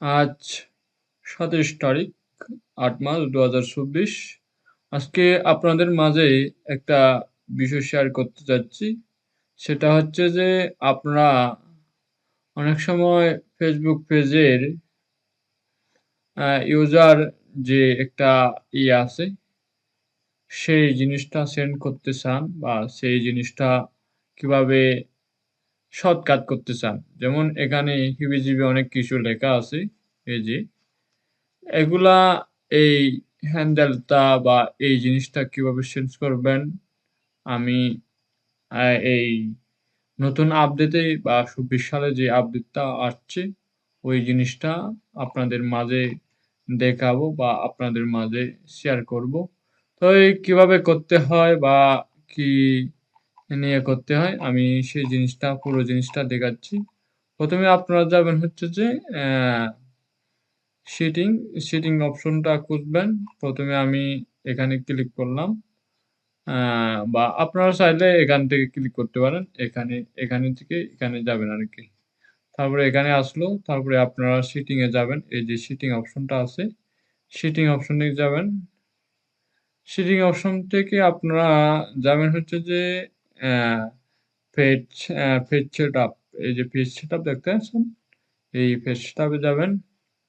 আজ সাতাশ তারিখ, আট মাস দু হাজার চব্বিশ। আজকে আপনাদের মাঝে একটা বিষয় শেয়ার করতে যাচ্ছি। সেটা হচ্ছে যে আপনারা অনেক সময় ফেসবুক পেজের ইউজার যে একটা ইয়ে আছে, সেই জিনিসটা সেন্ড করতে চান বা সেই জিনিসটা কীভাবে শর্টকাট করতে চান। যেমন এখানে হিবিজিবি অনেক কিছু লেখা আছে, এই যে। এগুলা এই হ্যান্ডেলটা বা এই জিনিসটা কীভাবে চেঞ্জ করবেন, আমি এই নতুন আপডেটে বা চব্বিশ সালে যে আপডেটটা আসছে, ওই জিনিসটা আপনাদের মাঝে দেখাবো বা আপনাদের মাঝে শেয়ার করব। তো এই কীভাবে করতে হয় বা কি নিয়ে করতে হয়। আমি সেই জিনিসটা, পুরো জিনিসটা দেখাচ্ছি। প্রথমে আপনারা যাবেন হচ্ছে যে সিটিং সিটিং অপশনটা খুঁজবেন। প্রথমে আমি এখানে ক্লিক করলাম। বা আপনারা চাইলে এখান থেকে ক্লিক করতে পারেন। এখানে এখানে থেকে এখানে যাবেন আর কি। তারপরে এখানে আসলো। তারপরে আপনারা সিটিংয়ে যাবেন। এই যে সিটিং অপশনটা আছে সিটিং অপশনে যাবেন। সিটিং অপশন থেকে আপনারা যাবেন হচ্ছে যে পেজ পেজ সেট আপ এই যে পেজ সেট আপ দেখতে পাচ্ছেন? এই পেজ সেট আপে যাবেন।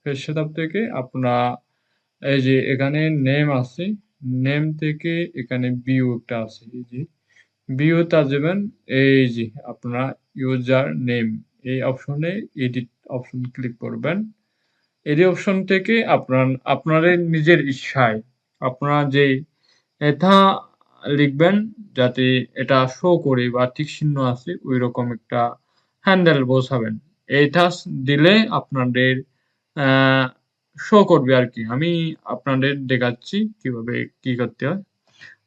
পেজ সেট আপ থেকে আপনারা এই যে এখানে নেম আছে। নেম থেকে এখানে ভিউ একটা আছে। এই যে ভিউটা যাবেন। এই যে আপনারা ইউজার নেম এই অপশনে এডিট অপশন ক্লিক করবেন। এডিট অপশন থেকে আপনার আপনাদের নিজের ইচ্ছায়, আপনারা যে এটা লিখবেন যাতে এটা শো করে বা ঠিক চিহ্ন আছে ওই রকম একটা হ্যান্ডেল বসাবেন। এইটা দিলে আপনাদের শো করবে আর কি। আমি আপনাদের দেখাচ্ছি কীভাবে কি করতে হয়।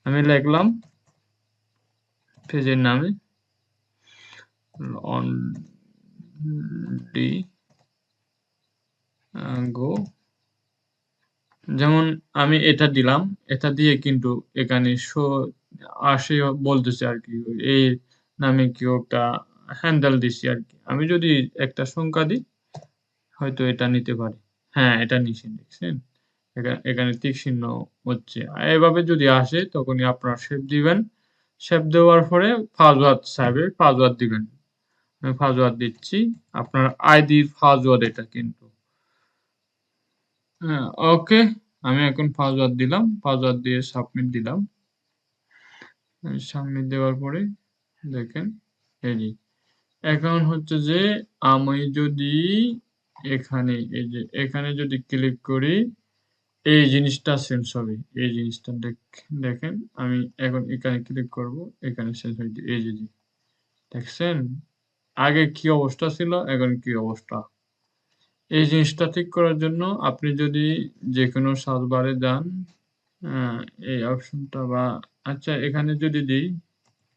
আমি লিখলাম পেজের নামে অন ডি গো যেমন আমি এটা দিলাম, এটা দিয়ে কিন্তু এখানে শো আসে বলতেছে আর কি এই নামে কেউ একটা হ্যান্ডেল দিছি আর কি। আমি যদি একটা সংখ্যা দিই, হয়তো এটা নিতে পারে। হ্যাঁ এটা নিচে দেখছেন? এখানে তীর চিহ্ন হচ্ছে। এভাবে যদি আসে, তখনই আপনারা শেপ দিবেন। শেপ দেওয়ার পরে ফাজওয়ার্ড চাইবে ফাজওয়ার্ড দিবেন। আমি ফাজওয়ার্ড দিচ্ছি। আপনার আইডির ফাজওয়ার্ড এটা কিন্তু। হ্যাঁ ওকে আমি এখন পাসওয়ার্ড দিলাম পাসওয়ার্ড দিয়ে সাবমিট দিলাম। সাবমিট দেওয়ার পরে দেখেন এই এখন হচ্ছে যে আমি যদি এখানে, এই যে এখানে যদি ক্লিক করি, এই জিনিসটা সেন্স হবে। এই জিনিসটা দেখেন, আমি এখন এখানে ক্লিক করব, এখানে সেন্স হয়েছে এই যে, দেখছেন? আগে কি অবস্থা ছিল, এখন কি অবস্থা? এই জিনিসটা ঠিক করার জন্য আপনি যদি যে কোনো সার্চ বারে যান এই অপশনটা বা আচ্ছা এখানে যদি দিই,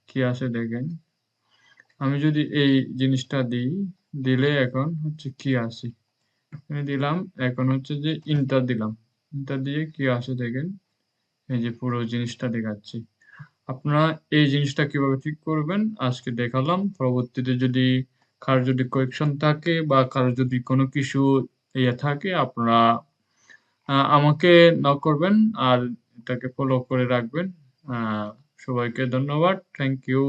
কি আছে দেখেন? আমি যদি এই জিনিসটা দিই, দিলে এখন হচ্ছে কি আছে? এখানে দিলাম, এখন হচ্ছে যে ইন্টার দিলাম। ইন্টার দিয়ে কি আসে দেখেন? এই যে পুরো জিনিসটা দেখাচ্ছি। আপনারা এই জিনিসটা কীভাবে ঠিক করবেন, আজকে দেখালাম। পরবর্তীতে যদি কারও যদি কোয়েকশন থাকে বা কারও যদি কোনো কিছু ইয়ে থাকে, আপনারা আমাকে নক করবেন আর এটাকে ফলো করে রাখবেন। সবাইকে ধন্যবাদ। Thank you